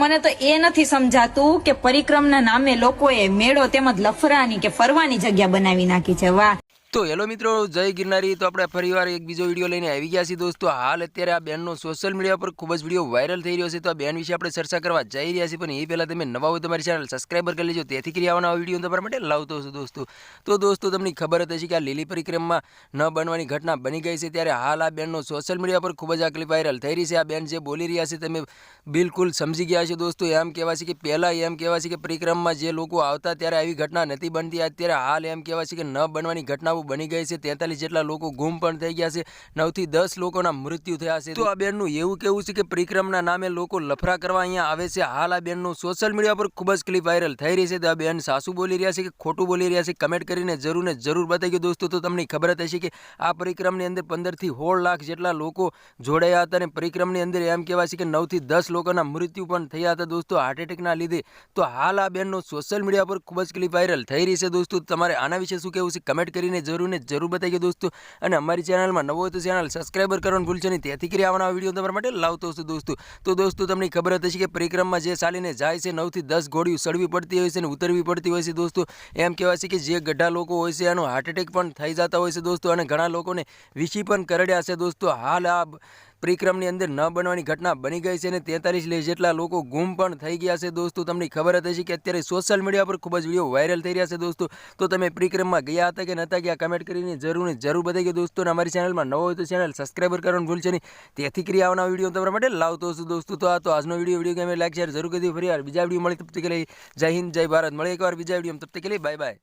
મને તો એ નથી સમજાતું કે પરિક્રમના નામે લોકોએ મેળો તેમજ લફરાની કે ફરવાની જગ્યા બનાવી નાખી છે. વાહ. તો હેલો મિત્રો, જય ગિરનારી. તો આપણે ફરીવાર એક બીજો વીડિયો લઈને આવી ગયા છીએ દોસ્તો. હાલ અત્યારે આ બેનનો સોશિયલ મીડિયા પર ખૂબ જ વીડિયો વાયરલ થઈ રહ્યો છે. તો આ બેન વિશે આપણે ચર્ચા કરવા જઈ રહ્યા છીએ. પણ એ પહેલાં તમે નવા હોય તમારી ચેનલ સબસ્ક્રાઈબર કરી લેજો. તેથી કરી આવવાના વીડિયો તમારા માટે લાવતો છું દોસ્તો. તો દોસ્તો, તમને ખબર જ હશે કે આ લીલી પરિક્રમમાં ન બનવાની ઘટના બની ગઈ છે. ત્યારે હાલ આ બેનનો સોશિયલ મીડિયા પર ખૂબ જ આ ક્લિપ વાયરલ થઈ રહી છે. આ બેન જે બોલી રહ્યા છે તમે બિલકુલ સમજી ગયા છો દોસ્તો. એમ કહેવાય છે કે પહેલાં એમ કહેવાય છે કે પરિક્રમમાં જે લોકો આવતા, ત્યારે આવી ઘટના નથી બનતી. અત્યારે હાલ એમ કહેવાય છે કે ન બનવાની ઘટનાઓ બની ગઈ છે. તેતાલીસ જેટલા લોકો ગુમ પણ થઈ ગયા છે. નવથી દસ લોકોના મૃત્યુ થયા છે. તો આ બેનનું એવું કેવું છે કે પરિક્રમના નામે લોકો લફરા કરવા અહીંયા આવે છે. હાલ આ બેનનું સોશિયલ મીડિયા પર ખૂબ જ ક્લિપ વાયરલ થઈ રહી છે. તો આ બેન સાસુ બોલી રહ્યા છે કે ખોટું બોલી રહ્યા છે. કમેન્ટ કરીને જરૂર ને જરૂર બતાવી દોસ્તો. તો તમને ખબર હશે કે આ પરિક્રમની અંદર પંદરથી સોળ લાખ જેટલા લોકો જોડાયા હતા. અને પરિક્રમની અંદર એમ કહેવાય છે કે નવથી દસ લોકોના મૃત્યુ પણ થયા હતા દોસ્તો. હાર્ટ એટેકના લીધે. તો હાલ આ બેનનો સોશિયલ મીડિયા પર ખૂબ જ ક્લિપ વાયરલ થઈ રહી છે દોસ્તો. તમારે આના વિશે શું કહેવું છે? કમેન્ટ કરીને જરૂર ને જરૂર બતાવી ગયો દોસ્તો. અને અમારી ચેનલમાં નવો તો ચેનલ સબસ્ક્રાઈબર કરવાનું ભૂલશો નહીં. તેથી કરી આવવાના વીડિયો તમારા માટે લાવતો હશે દોસ્તો. તો દોસ્તો, તમને ખબર હતી કે પરિક્રમમાં જે ચાલીને જાય છે, નવથી દસ ઘોડીઓ ચડવી પડતી હોય છે અને ઉતરવી પડતી હોય છે દોસ્તો. એમ કહેવાય છે કે જે ગઢા લોકો હોય છે, એનો હાર્ટ એટેક પણ થઈ જતા હોય છે દોસ્તો. અને ઘણા લોકોને વિશી પણ કરડ્યા છે દોસ્તો. હાલ આ પરિક્રમની અંદર ન બનવાની ઘટના બની ગઈ છે અને તેતાલીસ જેટલા લોકો ગુમ પણ થઈ ગયા છે દોસ્તો. તમને ખબર હશે કે અત્યારે સોશિયલ મીડિયા પર ખૂબ જ વીડિયો વાયરલ થઈ રહ્યા છે દોસ્તો. તો તમે પરિક્રમમાં ગયા હતા કે નહોતા ગયા કમેન્ટ કરીને જરૂર જરૂર બતાવી ગયો દોસ્તો. અને અમારી ચેનલમાં નવો હોય તો ચેનલ સબસ્ક્રાઈબર કરવાનું ભૂલશે નહીં. તેથી કરી આવવાના વીડિયો તમારા માટે લાવતો છું દોસ્તો. તો આ તો આજનો વીડિયો વીડિયો ગમે લાઈક શેર જરૂર કરી ફરી વાર બીજા વીડિયો મળી તબ તક જય હિન્દ, જય ભારત. મળે એકવાર બીજા વીડિયો તબ તક બાય બાય